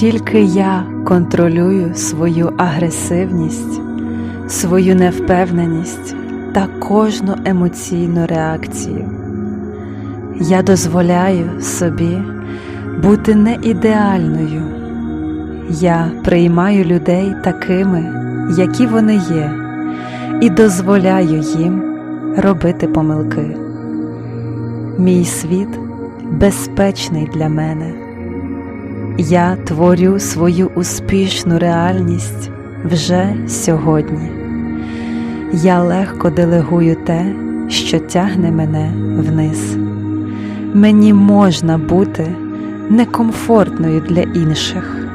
Тільки я контролюю свою агресивність, свою невпевненість та кожну емоційну реакцію. Я дозволяю собі бути не ідеальною. Я приймаю людей такими, які вони є, і дозволяю їм робити помилки. Мій світ безпечний для мене. Я творю свою успішну реальність вже сьогодні. Я легко делегую те, що тягне мене вниз. Мені можна бути некомфортною для інших.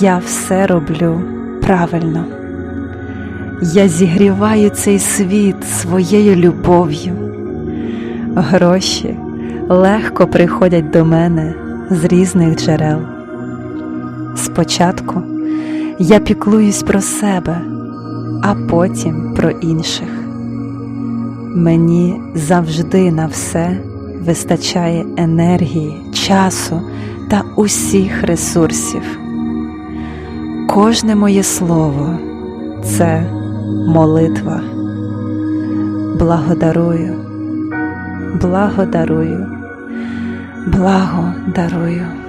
Я все роблю правильно. Я зігріваю цей світ своєю любов'ю. Гроші легко приходять до мене з різних джерел. Спочатку я піклуюсь про себе, а потім про інших. Мені завжди на все вистачає енергії, часу та усіх ресурсів. Кожне моє слово це молитва. Благодарую, благодарую, благодарую.